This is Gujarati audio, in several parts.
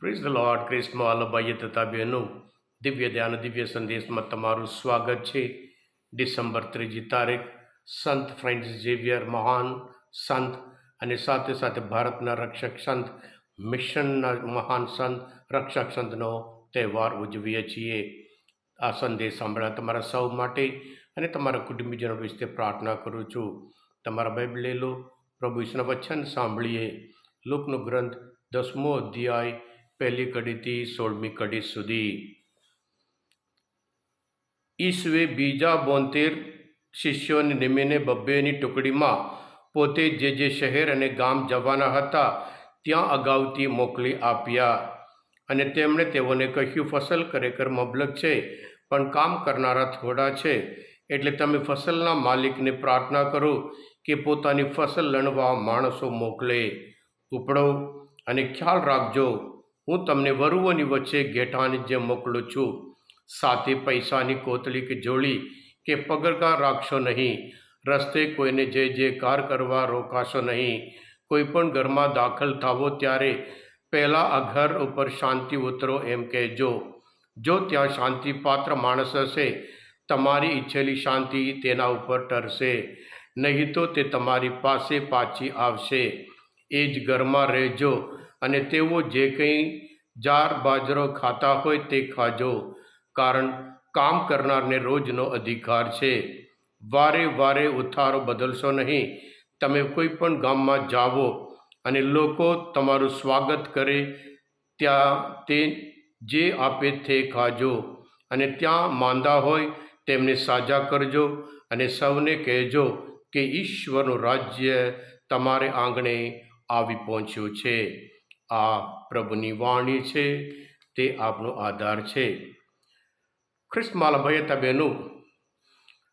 પ્રેઝ લોર્ડ ક્રિસ્મા અલભાઈએ તથા બહેનો દિવ્ય ધ્યાન દિવ્ય સંદેશમાં તમારું સ્વાગત છે ડિસેમ્બર ત્રીજી તારીખ સંત ફ્રેન્સિસ ઝેવિયર મહાન સંત અને સાથે સાથે ભારતના રક્ષક સંત મિશનના મહાન સંત રક્ષક સંતનો તહેવાર ઉજવીએ છીએ આ સંદેશ સાંભળ્યા તમારા સૌ માટે અને તમારા કુટુંબીજનો વિશે પ્રાર્થના કરું છું. તમારા બાઇબલ લે લો. પ્રભુ વચન સાંભળીએ. લોકનો ગ્રંથ દસમો અધ્યાય પહેલી કડીથી સોળમી કડી સુધી. ઈસવે બીજા બોતેર શિષ્યોને નિમીને બબ્બેની ટુકડીમાં પોતે જે જે શહેર અને ગામ જવાના હતા, ત્યાં અગાઉથી મોકલી આપ્યા. અને તેમણે તેઓને કહ્યું, ફસલ ખરેખર મબલક છે, પણ કામ કરનારા થોડા છે. એટલે તમે ફસલના માલિકને પ્રાર્થના કરો કે પોતાની ફસલ લણવા માણસો મોકલે. ઉપડો અને ખ્યાલ રાખજો હું તમને વરુઓની વચ્ચે ગેઠાની જેમ મોકલું છું. સાથે પૈસાની કોતલી કે જોડી કે પગરખા રાખશો નહીં. રસ્તે કોઈને જે જે કાર કરવા રોકાશો નહીં. કોઈ પણ ઘરમાં દાખલ થાવો ત્યારે પહેલાં આ ઘર ઉપર શાંતિ ઉતરો એમ કહેજો. જો ત્યાં શાંતિપાત્ર માણસ હશે, તમારી ઈચ્છેલી શાંતિ તેના ઉપર ટરશે. નહીં તો તે તમારી પાસે પાછી આવશે. એ જ ઘરમાં રહેજો. અને તેઓ જે કંઈ જાર બાજરો ખાતા હોય તે ખાજો, કારણ કામ કરનારને રોજનો અધિકાર છે. વારે વારે ઉથારો બદલશો નહીં. તમે કોઈ પણ ગામમાં જાઓ અને લોકો તમારું સ્વાગત કરે ત્યાં તે જે આપે તે ખાજો. અને ત્યાં માંદા હોય તેમને સાજા કરજો અને સૌને કહેજો કે ઈશ્વરનું રાજ્ય તમારે આંગણે આવી પહોંચ્યું છે. આ પ્રભુની વાણી છે, તે આપનો આધાર છે. ખ્રિસ્તમાલા ભયતા બહેનો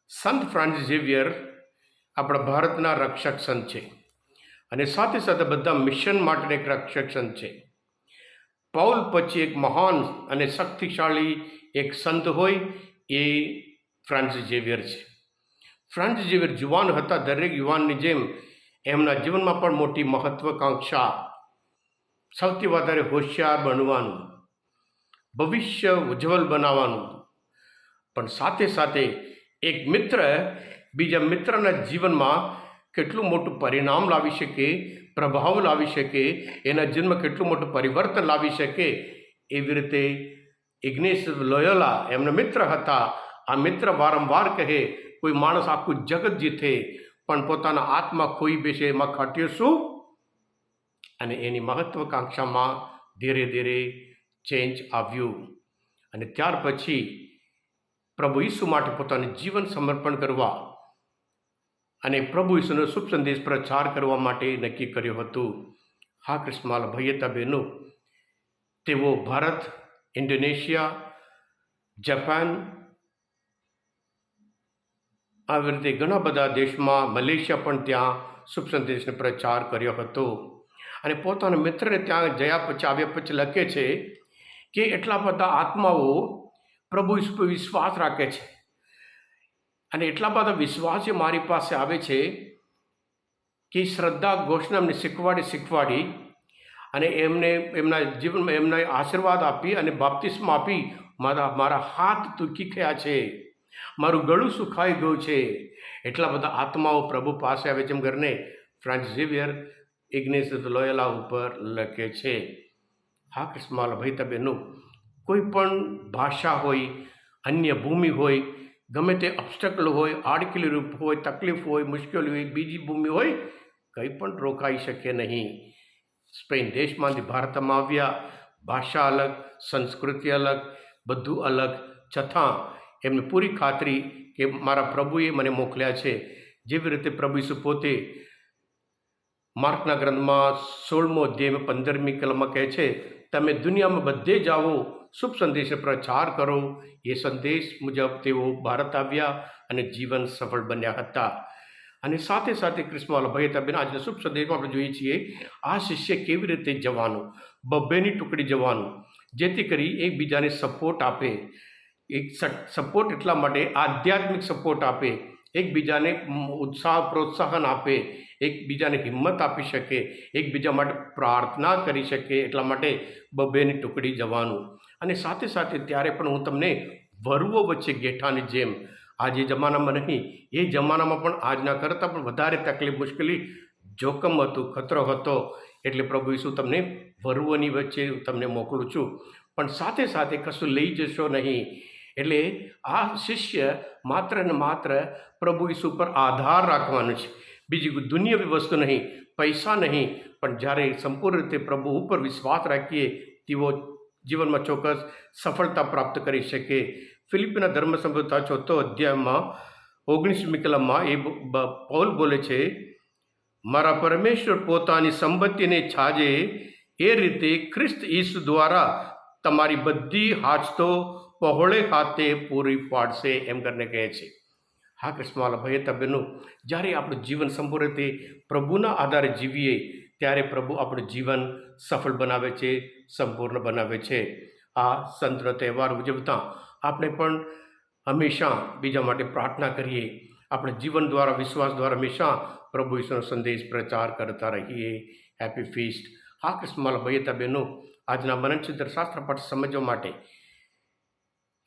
સંત ફ્રાન્સિસ ઝેવિયર આપણા ભારતના રક્ષક સંત છે અને સાથે સાથે બધા મિશન માટેના એક રક્ષક સંત છે. પૌલ પછી એક મહાન અને શક્તિશાળી એક સંત હોય એ ફ્રાન્સિસ ઝેવિયર છે. ફ્રાન્સિસ ઝેવિયર જુવાન હતા, દરેક યુવાનની જેમ એમના જીવનમાં પણ મોટી મહત્વકાંક્ષા સૌથી વધારે હોશિયાર બનવાનું, ભવિષ્ય ઉજ્જવલ બનાવવાનું. પણ સાથે સાથે એક મિત્ર, બીજા મિત્રના જીવનમાં કેટલું મોટું પરિણામ લાવી શકે, પ્રભાવ લાવી શકે, એના જીવનમાં કેટલું મોટું પરિવર્તન લાવી શકે, એવી રીતે ઇગ્નેશ લોયોલા એમના મિત્ર હતા. આ મિત્ર વારંવાર કહે, કોઈ માણસ આખું જગત જીતે, પણ પોતાના આત્મા ખોઈ બેસે, એમાં ખાટ્યો શું? અને એની મહત્વકાંક્ષામાં ધીરે ધીરે ચેન્જ આવ્યું. અને ત્યાર પછી પ્રભુ ઈસુ માટે પોતાનું જીવન સમર્પણ કરવા અને પ્રભુ ઈસુનો શુભ સંદેશ પ્રચાર કરવા માટે નક્કી કર્યું હતું. હા, કૃષ્ણમાલ ભૈયતા બેનો તેઓ ભારત, ઇન્ડોનેશિયા, જાપાન આવી રીતે ઘણા બધા દેશમાં મલેશિયા પણ ત્યાં શુભ સંદેશનો પ્રચાર કર્યો હતો. અને પોતાના મિત્રને ત્યાં જયા પછી આવ્યા પછી લખે છે કે એટલા બધા આત્માઓ પ્રભુ વિશ્વાસ રાખે છે. અને એટલા બધા વિશ્વાસી મારી પાસે આવે છે કે શ્રદ્ધા ઘોષણા એમને શીખવાડી શીખવાડી અને એમને એમના જીવનમાં એમને આશીર્વાદ આપી અને બાપ્તિસ્મ આપી મારા મારા હાથ તૂકી ગયા છે. મારું ગળું સુખાઈ ગયું છે. એટલા બધા આત્માઓ પ્રભુ પાસે આવે છે એમ કરીને ફ્રાન્સ ઝેવિયર ઇગ્નેસ લોયલા ઉપર લખે છે. હા, કૃષ્ણમાલ ભાઈ તબેનો કોઈ પણ ભાષા હોય, અન્ય ભૂમિ હોય, ગમે તે અબસ્ટકલ હોય, આડકીલી રૂપ હોય, તકલીફ હોય, મુશ્કેલી હોય, બીજી ભૂમિ હોય, કંઈ પણ રોકાઈ શકે નહીં. સ્પેન દેશમાંથી ભારતમાં આવ્યા, ભાષા અલગ, સંસ્કૃતિ અલગ, બધું અલગ. છતાં એમને પૂરી ખાતરી કે મારા પ્રભુએ મને મોકલ્યા છે. જેવી રીતે પ્રભુ પોતે માર્કના ગ્રંથમાં સોળમો અધ્યાયમાં પંદરમી કલમમાં કહે છે, તમે દુનિયામાં બધે જાઓ, શુભ સંદેશ પ્રચાર કરો. એ સંદેશ મુજબ તેઓ ભારત આવ્યા અને જીવન સફળ બન્યા હતા. અને સાથે સાથે ભાઈ હતા આજના શુભ સંદેશમાં આપણે જોઈએ છીએ, આ શિષ્ય કેવી રીતે જવાનું? બબ્બેની ટુકડી જવાનું, જેથી કરી એકબીજાને સપોર્ટ આપે. એક સપોર્ટ એટલા માટે આધ્યાત્મિક સપોર્ટ આપે. એકબીજાને ઉત્સાહ, પ્રોત્સાહન આપે, એકબીજાને હિંમત આપી શકે, એકબીજા માટે પ્રાર્થના કરી શકે, એટલા માટે બબેની ટુકડી જવાનું. અને સાથે સાથે ત્યારે પણ હું તમને વરુઓ વચ્ચે ગેઠાની જેમ આજે જમાનામાં નહીં, એ જમાનામાં પણ આજના કરતાં પણ વધારે તકલીફ, મુશ્કેલી, જોખમ હતું, ખતરો હતો. એટલે પ્રભુ ઈસુ તમને વરુઓની વચ્ચે તમને મોકલું છું. પણ સાથે સાથે કશું લઈ જશો નહીં. એટલે આ શિષ્ય માત્ર ને માત્ર પ્રભુ ઈસુ પર આધાર રાખવાનો છે. બીજી દુનિયાવી વસ્તુ નહીં, પૈસા નહીં, પણ જ્યારે સંપૂર્ણ રીતે પ્રભુ ઉપર વિશ્વાસ રાખીએ, તેઓ જીવનમાં ચોક્કસ સફળતા પ્રાપ્ત કરી શકે. ફિલિપીના ધર્મ સંબંધતા ચોથો અધ્યાયમાં ઓગણીસમી કલમમાં એ પૌલ બોલે છે, મારા પરમેશ્વર પોતાની સંપત્તિને છાજે એ રીતે ખ્રિસ્ત ઈસુ દ્વારા તમારી બધી હાજતો પહોળે હાથે પૂરી પાડશે એમ કરીને કહે છે. હા કૃષ્ણવાલા ભાઈ તબેનું જ્યારે આપણું જીવન સંપૂર્ણ રીતે પ્રભુના આધારે જીવીએ, ત્યારે પ્રભુ આપણું જીવન સફળ બનાવે છે, સંપૂર્ણ બનાવે છે. આ સંતનો તહેવાર ઉજવતા આપણે પણ હંમેશા બીજા માટે પ્રાર્થના કરીએ. આપણે જીવન દ્વારા, વિશ્વાસ દ્વારા હંમેશા પ્રભુ ઈશ્વરનો સંદેશ પ્રચાર કરતા રહીએ. હેપી ફીસ્ટ હા કૃષ્ણમાલા ભાઈ બહેનો, આજના મનન શાસ્ત્ર પાઠ સમજવા માટે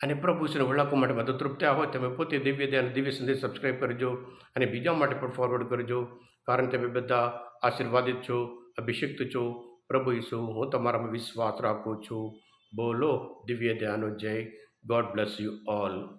અને પ્રભુ શ્રી વળાકવા માટે મદદરૂપ થયા હોય, તમે પોતે દિવ્ય ધ્યાન દિવ્ય સંદેશ સબસ્ક્રાઈબ કરજો અને બીજા માટે પણ ફોરવર્ડ કરજો. કારણ તમે બધા આશીર્વાદિત છો, અભિષિક્ત છો. પ્રભુ ઈસુ, હું તમારામાં વિશ્વાસ રાખું છું. બોલો દિવ્ય ધ્યાનો જય. God bless you all